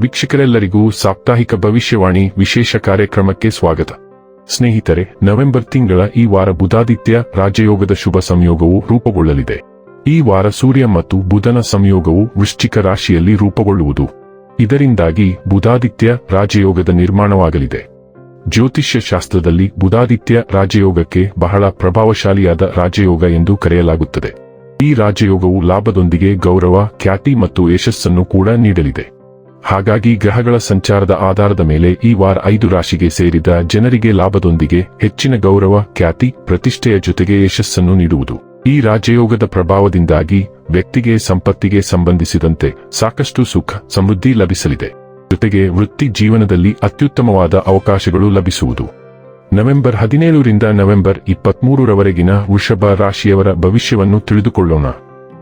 ವೀಕ್ಷಕರೆಲ್ಲರಿಗೂ ಸಾಪ್ತಾಹಿಕ ಭವಿಷ್ಯವಾಣಿ ವಿಶೇಷ ಕಾರ್ಯಕ್ರಮಕ್ಕೆ ಸ್ವಾಗತ. ಸ್ನೇಹಿತರೆ, ನವೆಂಬರ್ ತಿಂಗಳ ಈ ವಾರ ಬುಧಾದಿತ್ಯ ರಾಜಯೋಗದ ಶುಭ ಸಂಯೋಗವು ರೂಪುಗೊಳ್ಳಲಿದೆ. ಈ ವಾರ ಸೂರ್ಯ ಮತ್ತು ಬುಧನ ಸಂಯೋಗವು ವೃಶ್ಚಿಕ ರಾಶಿಯಲ್ಲಿ ರೂಪುಗೊಳ್ಳುವುದು. ಇದರಿಂದಾಗಿ ಬುಧಾದಿತ್ಯ ರಾಜಯೋಗದ ನಿರ್ಮಾಣವಾಗಲಿದೆ. ಜ್ಯೋತಿಷ್ಯ ಶಾಸ್ತ್ರದಲ್ಲಿ ಬುಧಾದಿತ್ಯ ರಾಜಯೋಗಕ್ಕೆ ಬಹಳ ಪ್ರಭಾವಶಾಲಿಯಾದ ರಾಜಯೋಗ ಎಂದು ಕರೆಯಲಾಗುತ್ತದೆ. ಈ ರಾಜಯೋಗವು ಲಾಭದೊಂದಿಗೆ ಗೌರವ, ಖ್ಯಾತಿ ಮತ್ತು ಯಶಸ್ಸನ್ನು ಕೂಡ ನೀಡಲಿದೆ. ಹಾಗಾಗಿ ಗ್ರಹಗಳ ಸಂಚಾರದ ಆಧಾರದ ಮೇಲೆ ಈ ವಾರ ಐದು ರಾಶಿಗೆ ಸೇರಿದ ಜನರಿಗೆ ಲಾಭದೊಂದಿಗೆ ಹೆಚ್ಚಿನ ಗೌರವ, ಖ್ಯಾತಿ, ಪ್ರತಿಷ್ಠೆಯ ಜೊತೆಗೆ ಯಶಸ್ಸನ್ನು ನೀಡುವುದು. ಈ ರಾಜಯೋಗದ ಪ್ರಭಾವದಿಂದಾಗಿ ವ್ಯಕ್ತಿಗೆ ಸಂಪತ್ತಿಗೆ ಸಂಬಂಧಿಸಿದಂತೆ ಸಾಕಷ್ಟು ಸುಖ, ಸಮೃದ್ಧಿ ಲಭಿಸಲಿದೆ. ಜೊತೆಗೆ ವೃತ್ತಿ ಜೀವನದಲ್ಲಿ ಅತ್ಯುತ್ತಮವಾದ ಅವಕಾಶಗಳು ಲಭಿಸುವುದು. ನವೆಂಬರ್ ಹದಿನೇಳರಿಂದ ನವೆಂಬರ್ ಇಪ್ಪತ್ಮೂರರವರೆಗಿನ ವೃಷಭ ರಾಶಿಯವರ ಭವಿಷ್ಯವನ್ನು ತಿಳಿದುಕೊಳ್ಳೋಣ.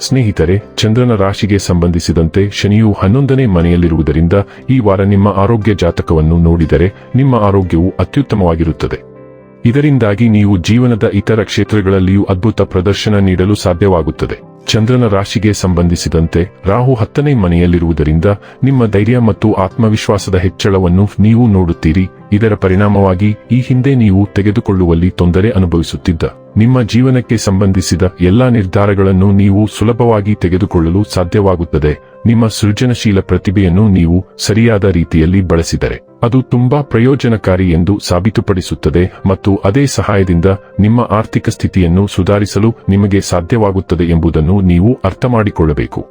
ಸ್ನೇಹಿತರೆ, ಚಂದ್ರನ ರಾಶಿಗೆ ಸಂಬಂಧಿಸಿದಂತೆ ಶನಿಯು ಹನ್ನೊಂದನೇ ಮನೆಯಲ್ಲಿರುವುದರಿಂದ ಈ ವಾರ ನಿಮ್ಮ ಆರೋಗ್ಯ ಜಾತಕವನ್ನು ನೋಡಿದರೆ ನಿಮ್ಮ ಆರೋಗ್ಯವು ಅತ್ಯುತ್ತಮವಾಗಿರುತ್ತದೆ. ಇದರಿಂದಾಗಿ ನೀವು ಜೀವನದ ಇತರ ಕ್ಷೇತ್ರಗಳಲ್ಲಿಯೂ ಅದ್ಭುತ ಪ್ರದರ್ಶನ ನೀಡಲು ಸಾಧ್ಯವಾಗುತ್ತದೆ. ಚಂದ್ರನ ರಾಶಿಗೆ ಸಂಬಂಧಿಸಿದಂತೆ ರಾಹು ಹತ್ತನೇ ಮನೆಯಲ್ಲಿರುವುದರಿಂದ ನಿಮ್ಮ ಧೈರ್ಯ ಮತ್ತು ಆತ್ಮವಿಶ್ವಾಸದ ಹೆಚ್ಚಳವನ್ನು ನೀವು ನೋಡುತ್ತೀರಿ. ಇದರ ಪರಿಣಾಮವಾಗಿ ಈ ಹಿಂದೆ ನೀವು ತೆಗೆದುಕೊಳ್ಳುವಲ್ಲಿ ತೊಂದರೆ ಅನುಭವಿಸುತ್ತಿದ್ದ ನಿಮ್ಮ ಜೀವನಕ್ಕೆ ಸಂಬಂಧಿಸಿದ ಎಲ್ಲಾ ನಿರ್ಧಾರಗಳನ್ನು ನೀವು ಸುಲಭವಾಗಿ ತೆಗೆದುಕೊಳ್ಳಲು ಸಾಧ್ಯವಾಗುತ್ತದೆ. ನಿಮ್ಮ ಸೃಜನಶೀಲ ಪ್ರತಿಭೆಯನ್ನು ನೀವು ಸರಿಯಾದ ರೀತಿಯಲ್ಲಿ ಬಳಸಿದರೆ. ಅದು ತುಂಬಾ ಪ್ರಯೋಜನಕಾರಿ ಎಂದು ಸಾಬೀತುಪಡಿಸುತ್ತದೆ ಮತ್ತು ಅದೇ ಸಹಾಯದಿಂದ ನಿಮ್ಮ ಆರ್ಥಿಕ ಸ್ಥಿತಿಯನ್ನು ಸುಧಾರಿಸಲು ನಿಮಗೆ ಸಾಧ್ಯವಾಗುತ್ತದೆ ಎಂಬುದನ್ನು ನೀವು ಅರ್ಥಮಾಡಿಕೊಳ್ಳಬೇಕು.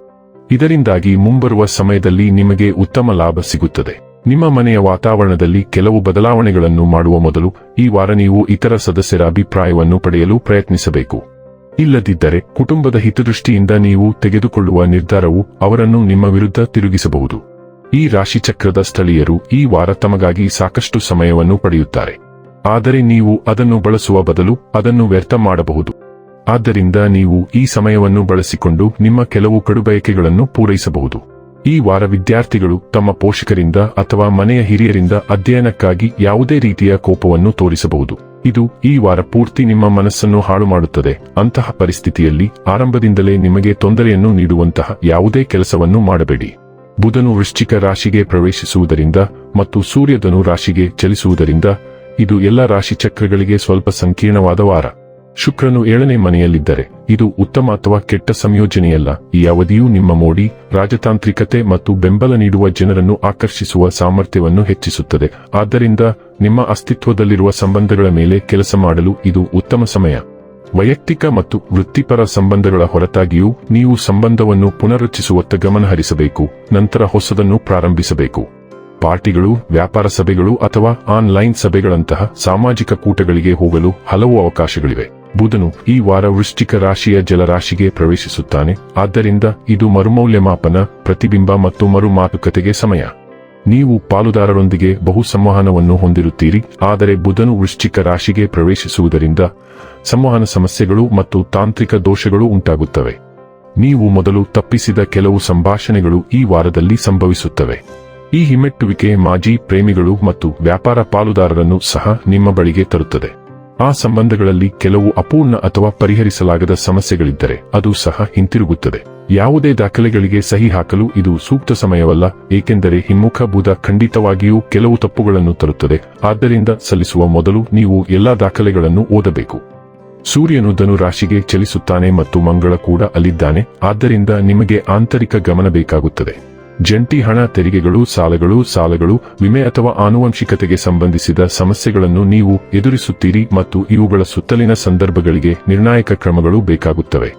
ಇದರಿಂದಾಗಿ ಮುಂಬರುವ ಸಮಯದಲ್ಲಿ ನಿಮಗೆ ಉತ್ತಮ ಲಾಭ ಸಿಗುತ್ತದೆ. ನಿಮ್ಮ ಮನೆಯ ವಾತಾವರಣದಲ್ಲಿ ಕೆಲವು ಬದಲಾವಣೆಗಳನ್ನು ಮಾಡುವ ಮೊದಲು ಈ ವಾರ ನೀವು ಇತರ ಸದಸ್ಯರ ಅಭಿಪ್ರಾಯವನ್ನು ಪಡೆಯಲು ಪ್ರಯತ್ನಿಸಬೇಕು. ಇಲ್ಲದಿದ್ದರೆ ಕುಟುಂಬದ ಹಿತದೃಷ್ಟಿಯಿಂದ ನೀವು ತೆಗೆದುಕೊಳ್ಳುವ ನಿರ್ಧಾರವು ಅವರನ್ನು ನಿಮ್ಮ ವಿರುದ್ಧ ತಿರುಗಿಸಬಹುದು. ಈ ರಾಶಿಚಕ್ರದ ಸ್ಥಳೀಯರು ಈ ವಾರ ತಮಗಾಗಿ ಸಾಕಷ್ಟು ಸಮಯವನ್ನು ಪಡೆಯುತ್ತಾರೆ. ಆದರೆ ನೀವು ಅದನ್ನು ಬಳಸುವ ಬದಲು ಅದನ್ನು ವ್ಯರ್ಥ ಮಾಡಬಹುದು. ಆದ್ದರಿಂದ ನೀವು ಈ ಸಮಯವನ್ನು ಬಳಸಿಕೊಂಡು ನಿಮ್ಮ ಕೆಲವು ಕಡುಬಯಕೆಗಳನ್ನು ಪೂರೈಸಬಹುದು. ಈ ವಾರ ವಿದ್ಯಾರ್ಥಿಗಳು ತಮ್ಮ ಪೋಷಕರಿಂದ ಅಥವಾ ಮನೆಯ ಹಿರಿಯರಿಂದ ಅಧ್ಯಯನಕ್ಕಾಗಿ ಯಾವುದೇ ರೀತಿಯ ಕೋಪವನ್ನು ತೋರಿಸಬಹುದು. ಇದು ಈ ವಾರ ಪೂರ್ತಿ ನಿಮ್ಮ ಮನಸ್ಸನ್ನು ಹಾಳು ಮಾಡುತ್ತದೆ. ಅಂತಹ ಪರಿಸ್ಥಿತಿಯಲ್ಲಿ ಆರಂಭದಿಂದಲೇ ನಿಮಗೆ ತೊಂದರೆಯನ್ನು ನೀಡುವಂತಹ ಯಾವುದೇ ಕೆಲಸವನ್ನು ಮಾಡಬೇಡಿ. ಬುಧನು ವೃಶ್ಚಿಕ ರಾಶಿಗೆ ಪ್ರವೇಶಿಸುವುದರಿಂದ ಮತ್ತು ಸೂರ್ಯಧನು ರಾಶಿಗೆ ಚಲಿಸುವುದರಿಂದ ಇದು ಎಲ್ಲ ರಾಶಿ ಚಕ್ರಗಳಿಗೆ ಸ್ವಲ್ಪ ಸಂಕೀರ್ಣವಾದ ವಾರ. ಶುಕ್ರನು ಏಳನೇ ಮನೆಯಲ್ಲಿದ್ದರೆ ಇದು ಉತ್ತಮ ಅಥವಾ ಕೆಟ್ಟ ಸಂಯೋಜನೆಯಲ್ಲ. ಈ ಅವಧಿಯು ನಿಮ್ಮ ಮೋಡಿ, ರಾಜತಾಂತ್ರಿಕತೆ ಮತ್ತು ಬೆಂಬಲ ನೀಡುವ ಜನರನ್ನು ಆಕರ್ಷಿಸುವ ಸಾಮರ್ಥ್ಯವನ್ನು ಹೆಚ್ಚಿಸುತ್ತದೆ. ಆದ್ದರಿಂದ ನಿಮ್ಮ ಅಸ್ತಿತ್ವದಲ್ಲಿರುವ ಸಂಬಂಧಗಳ ಮೇಲೆ ಕೆಲಸ ಮಾಡಲು ಇದು ಉತ್ತಮ ಸಮಯ. ವೈಯಕ್ತಿಕ ಮತ್ತು ವೃತ್ತಿಪರ ಸಂಬಂಧಗಳ ಹೊರತಾಗಿಯೂ ನೀವು ಸಂಬಂಧವನ್ನು ಪುನರುಚ್ಚಿಸುವತ್ತ ಗಮನಹರಿಸಬೇಕು, ನಂತರ ಹೊಸದನ್ನು ಪ್ರಾರಂಭಿಸಬೇಕು. ಪಾರ್ಟಿಗಳು, ವ್ಯಾಪಾರ ಸಭೆಗಳು ಅಥವಾ ಆನ್ಲೈನ್ ಸಭೆಗಳಂತಹ ಸಾಮಾಜಿಕ ಕೂಟಗಳಿಗೆ ಹೋಗಲು ಹಲವು ಅವಕಾಶಗಳಿವೆ. ಬುಧನು ಈ ವಾರ ವೃಶ್ಚಿಕ ರಾಶಿಯ ಜಲರಾಶಿಗೆ ಪ್ರವೇಶಿಸುತ್ತಾನೆ, ಆದ್ದರಿಂದ ಇದು ಮರುಮೌಲ್ಯಮಾಪನ, ಪ್ರತಿಬಿಂಬ ಮತ್ತು ಮರು ಮಾತುಕತೆಗೆ ಸಮಯ. ನೀವು ಪಾಲುದಾರರೊಂದಿಗೆ ಬಹು ಸಂವಹನವನ್ನು ಹೊಂದಿರುತ್ತೀರಿ. ಆದರೆ ಬುಧನು ವೃಶ್ಚಿಕ ರಾಶಿಗೆ ಪ್ರವೇಶಿಸುವುದರಿಂದ ಸಂವಹನ ಸಮಸ್ಯೆಗಳು ಮತ್ತು ತಾಂತ್ರಿಕ ದೋಷಗಳು ಉಂಟಾಗುತ್ತವೆ. ನೀವು ಮೊದಲು ತಪ್ಪಿಸಿದ ಕೆಲವು ಸಂಭಾಷಣೆಗಳು ಈ ವಾರದಲ್ಲಿ ಸಂಭವಿಸುತ್ತವೆ. ಈ ಹಿಮ್ಮೆಟ್ಟುವಿಕೆ ಮಾಜಿ ಪ್ರೇಮಿಗಳು ಮತ್ತು ವ್ಯಾಪಾರ ಪಾಲುದಾರರನ್ನು ಸಹ ನಿಮ್ಮ ಬಳಿಗೆ ತರುತ್ತದೆ. ಆ ಸಂಬಂಧಗಳಲ್ಲಿ ಕೆಲವು ಅಪೂರ್ಣ ಅಥವಾ ಪರಿಹರಿಸಲಾಗದ ಸಮಸ್ಯೆಗಳಿದ್ದರೆ ಅದು ಸಹ ಹಿಂತಿರುಗುತ್ತದೆ. ಯಾವುದೇ ದಾಖಲೆಗಳಿಗೆ ಸಹಿ ಹಾಕಲು ಇದು ಸೂಕ್ತ ಸಮಯವಲ್ಲ, ಏಕೆಂದರೆ ಹಿಮ್ಮುಖ ಬುಧ ಖಂಡಿತವಾಗಿಯೂ ಕೆಲವು ತಪ್ಪುಗಳನ್ನು ತರುತ್ತದೆ. ಆದ್ದರಿಂದ ಸಲ್ಲಿಸುವ ಮೊದಲು ನೀವು ಎಲ್ಲಾ ದಾಖಲೆಗಳನ್ನು ಓದಬೇಕು. ಸೂರ್ಯನು ಧನು ರಾಶಿಗೆ ಚಲಿಸುತ್ತಾನೆ ಮತ್ತು ಮಂಗಳ ಕೂಡ ಅಲ್ಲಿದ್ದಾನೆ. ಆದ್ದರಿಂದ ನಿಮಗೆ ಆಂತರಿಕ ಗಮನ ಬೇಕಾಗುತ್ತದೆ. ಜಂಟಿ ಹಣ ತೆರಿಗೆಗಳು, ಸಾಲಗಳು ಸಾಲಗಳು, ವಿಮೆ ಅಥವಾ ಆನುವಂಶಿಕತೆಗೆ ಸಂಬಂಧಿಸಿದ ಸಮಸ್ಯೆಗಳನ್ನು ನೀವು ಎದುರಿಸುತ್ತೀರಿ ಮತ್ತು ಇವುಗಳ ಸುತ್ತಲಿನ ಸಂದರ್ಭಗಳಿಗೆ ನಿರ್ಣಾಯಕ ಕ್ರಮಗಳು ಬೇಕಾಗುತ್ತವೆ.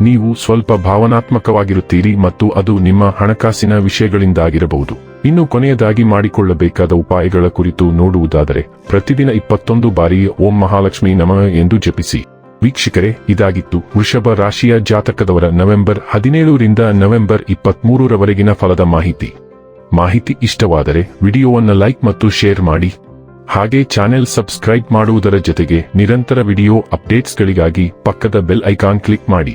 ನೀವು ಸ್ವಲ್ಪ ಭಾವನಾತ್ಮಕವಾಗಿರುತ್ತೀರಿ ಮತ್ತು ಅದು ನಿಮ್ಮ ಹಣಕಾಸಿನ ವಿಷಯಗಳಿಂದಾಗಿರಬಹುದು. ಇನ್ನು ಕೊನೆಯದಾಗಿ ಮಾಡಿಕೊಳ್ಳಬೇಕಾದ ಉಪಾಯಗಳ ಕುರಿತು ನೋಡುವುದಾದರೆ, ಪ್ರತಿದಿನ ಇಪ್ಪತ್ತೊಂದು ಬಾರಿ ಓಂ ಮಹಾಲಕ್ಷ್ಮಿ ನಮಃ ಎಂದು ಜಪಿಸಿ. ವೀಕ್ಷಕರೇ, ಇದಾಗಿತ್ತು ವೃಷಭ ರಾಶಿಯ ಜಾತಕದವರ ನವೆಂಬರ್ ಹದಿನೇಳರಿಂದ ನವೆಂಬರ್ ಇಪ್ಪತ್ಮೂರರವರೆಗಿನ ಫಲದ ಮಾಹಿತಿ. ಮಾಹಿತಿ ಇಷ್ಟವಾದರೆ ವಿಡಿಯೋವನ್ನು ಲೈಕ್ ಮತ್ತು ಶೇರ್ ಮಾಡಿ. ಹಾಗೆ ಚಾನೆಲ್ ಸಬ್ಸ್ಕ್ರೈಬ್ ಮಾಡುವುದರ ಜೊತೆಗೆ ನಿರಂತರ ವಿಡಿಯೋ ಅಪ್ಡೇಟ್ಸ್ಗಳಿಗಾಗಿ ಪಕ್ಕದ ಬೆಲ್ ಐಕಾನ್ ಕ್ಲಿಕ್ ಮಾಡಿ.